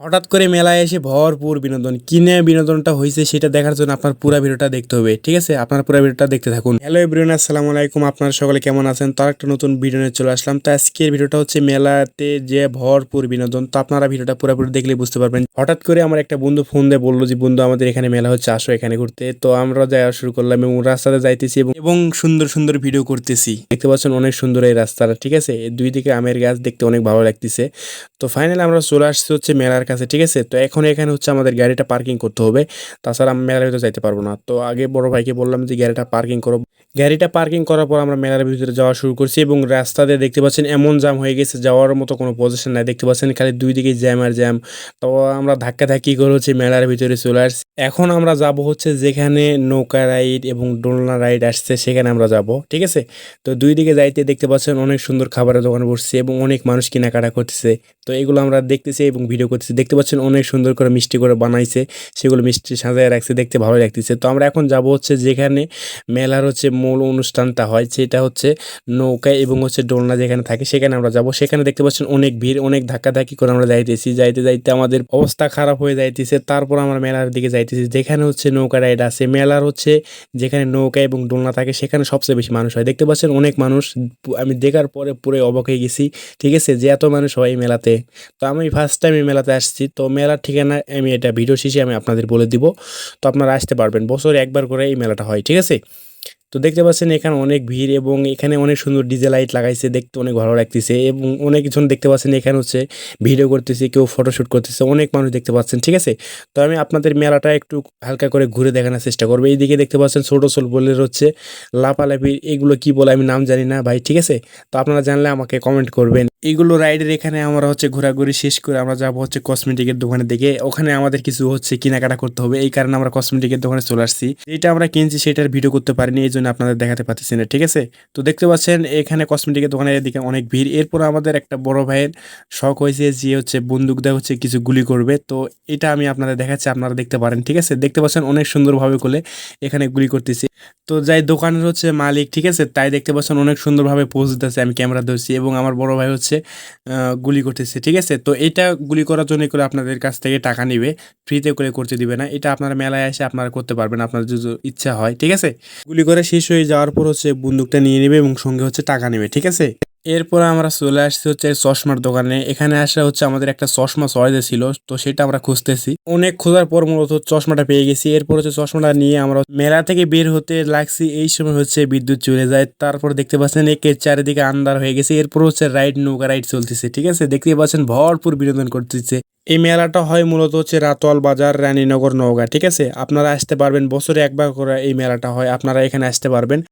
হঠাৎ করে মেলায় এসে ভরপুর বিনোদন। কিনে বিনোদনটা হয়েছে সেটা দেখার জন্য আপনার পুরো ভিডিওটা দেখতে হবে, ঠিক আছে? আপনার পুরো ভিডিওটা দেখতে থাকুন। হ্যালো এভরিওয়ান, আসসালামু আলাইকুম। আপনারা সকলে কেমন আছেন? তার একটা নতুন ভিডিও নিয়ে চলে আসলাম। তো আজকের ভিডিওটা হচ্ছে মেলাতে যে ভরপুর বিনোদন, তো আপনারা ভিডিওটা পুরোপুরি দেখলে বুঝতে পারবেন। হঠাৎ করে আমার একটা বন্ধু ফোন দিয়ে বলল যে, বন্ধু, আমাদের এখানে মেলা হচ্ছে, আসো এখানে ঘুরতে। তো আমরা যাওয়া শুরু করলাম এবং রাস্তাতে যাইতেছি এবং সুন্দর সুন্দর ভিডিও করতেছি। দেখতে পাচ্ছেন অনেক সুন্দর এই রাস্তাটা, ঠিক আছে? দুই দিকে আমের গাছ দেখতে অনেক ভালো লাগতেছে। তো ফাইনালি আমরা চলে আসছি হচ্ছে মেলার কাছে ঠিক আছে? তো এখন এখানে হচ্ছে আমাদের গাড়িটা পার্কিং করতে হবে। তাছাড়া আমি মেলার ভিতরে যাইতে পারব না। তো আগে বড় ভাইকে বললাম যে গাড়িটা পার্কিং করো। গাড়িটা পার্কিং করার পর আমরা মেলার ভিতরে যাওয়া শুরু করছি এবং রাস্তাতে দেখতে পাচ্ছেন এমন জ্যাম হয়ে গেছে, যাওয়ার মতো কোনো পজিশন নাই। দেখতে পাচ্ছেন খালি দুই দিকে জ্যাম আর জ্যাম তো আমরা ধাক্কা ধাক্কি করে হচ্ছে মেলার ভিতরে চলে আসছি। এখন আমরা যাব হচ্ছে যেখানে নৌকা রাইড এবং দোলনা রাইড আসছে, সেখানে আমরা যাব, ঠিক আছে? তো দুই দিকে যাইতে দেখতে পাচ্ছেন অনেক সুন্দর খাবারের দোকান বসছে এবং অনেক মানুষ কেনাকাটা করতেছে। তো এগুলো আমরা দেখতেছি এবং ভিডিও করতেছি। দেখতে পাচ্ছেন অনেক সুন্দর করে মিষ্টি করে বানাইছে। সেগুলো মিষ্টি সাজায় রাখছে, দেখতে ভালো লাগতেছে। তো আমরা এখন যাব হচ্ছে যেখানে মেলার হচ্ছে মূল অনুষ্ঠানটা হয়, সেটা হচ্ছে নৌকায় এবং হচ্ছে ডোলনা যেখানে থাকে, সেখানে আমরা যাব। সেখানে দেখতে পাচ্ছেন অনেক ভিড়, অনেক ধাক্কাধাক্কি করে আমরা যাইতেছি। যাইতে যাইতে আমাদের অবস্থা খারাপ হয়ে যাইতেছে। তারপর আমরা মেলার দিকে যাইতেছি, যেখানে হচ্ছে নৌকা রাইড আছে। মেলার হচ্ছে যেখানে নৌকা এবং ডোলনা থাকে, সেখানে সবচেয়ে বেশি মানুষ হয়। দেখতে পাচ্ছেন অনেক মানুষ, আমি দেখার পরে পুরো অবাক হয়ে গেছি। ঠিক আছে, যে এত মানুষ হয় এই মেলাতে। তো আমি ফার্স্ট টাইম এই মেলাতে আসছি। তো মেলার ঠিকানা আমি এটা ভিডিও শেষে আমি আপনাদের বলে দিব। তো আপনারা আসতে পারবেন। বছরে একবার করে এই মেলাটা হয়, ঠিক আছে? তো দেখতে পাচ্ছেন এখানে অনেক ভিড় এবং এখানে অনেক সুন্দর ডিজে লাইট লাগাইছে। দেখতে অনেক ভালো লাগতেছে এবং অনেকজন দেখতে পাচ্ছেন এখানে হচ্ছে ভিডিও করতেছে, কেউ ফটোশ্যুট করতেছে, অনেক মানুষ দেখতে পাচ্ছেন, ঠিক আছে? তো আমি আপনাদের মেলাটা একটু হালকা করে ঘুরে দেখানোর চেষ্টা করব। এইদিকে দেখতে পাচ্ছেন ছোটো ছোট বলে হচ্ছে লাপালাপি এগুলো কি বলে আমি নাম জানি না ভাই, ঠিক আছে? তো আপনারা জানলে আমাকে কমেন্ট করবেন। এইগুলো রাইডের এখানে আমরা হচ্ছে ঘোরাঘুরি শেষ করে আমরা যাব হচ্ছে কসমেটিকের দোকানের দিকে ওখানে আমাদের কিছু হচ্ছে কেনাকাটা করতে হবে। এই কারণে আমরা কসমেটিকের দোকানে চলে আসছি। যেটা আমরা কিনছি সেটার ভিডিও করতে পারিনি, এই জন্য আপনাদের দেখাতে পারতেছি না, ঠিক আছে? তো দেখতে পাচ্ছেন, এখানে কসমেটিকের দোকানের দিকে অনেক ভিড়। এরপর আমাদের একটা বড় ভাইয়ের শখ হয়েছে যে হচ্ছে বন্দুক দেওয়া হচ্ছে কিছু গুলি করবে। তো এটা আমি আপনাদের দেখাচ্ছি, আপনারা দেখতে পারেন, ঠিক আছে? দেখতে পাচ্ছেন, অনেক সুন্দরভাবে করে এখানে গুলি করতেছি। তো যাই, দোকানের হচ্ছে মালিক, ঠিক আছে? তাই দেখতে পাচ্ছেন, অনেক সুন্দরভাবে পোজ দিতেছে, আমি ক্যামেরা ধরছি এবং আমার বড় ভাই হচ্ছে আহ, গুলি করতেছে ঠিক আছে? তো এটা গুলি করার জন্য করে আপনাদের কাছ থেকে টাকা নিবে ফ্রিতে করে করতে দিবে না। এটা আপনারা মেলায় এসে আপনারা করতে পারবেন আপনার যদি ইচ্ছা হয় ঠিক আছে? গুলি করে শেষ হয়ে যাওয়ার পর হচ্ছে বন্দুকটা নিয়ে নেবে এবং সঙ্গে হচ্ছে টাকা নেবে ঠিক আছে? এরপর আমরা চলে আসছি হচ্ছে চশমার দোকানে। এখানে আসা হচ্ছে আমাদের একটা চশমা চয়েসে ছিল, তো সেটা আমরা খুঁজতেছি। অনেক খোঁজার পর মূলত চশমাটা পেয়ে গেছি। এরপর হচ্ছে চশমাটা নিয়ে আমরা মেলা থেকে বের হতে লাগছি। এই সময় হচ্ছে বিদ্যুৎ চলে যায়। তারপর দেখতে পাচ্ছেন একে চারিদিকে আন্ধার হয়ে গেছে। এরপর হচ্ছে রাইড, নৌকা রাইড চলতেছে, ঠিক আছে? দেখতে পাচ্ছেন ভরপুর বিনোদন করতেছে। এই মেলাটা হয় মূলত হচ্ছে রাতোয়াল বাজার, রানীনগর নওগাঁ, ঠিক আছে? আপনারা আসতে পারবেন। বছরে একবার করে এই মেলাটা হয়। আপনারা এখানে আসতে পারবেন।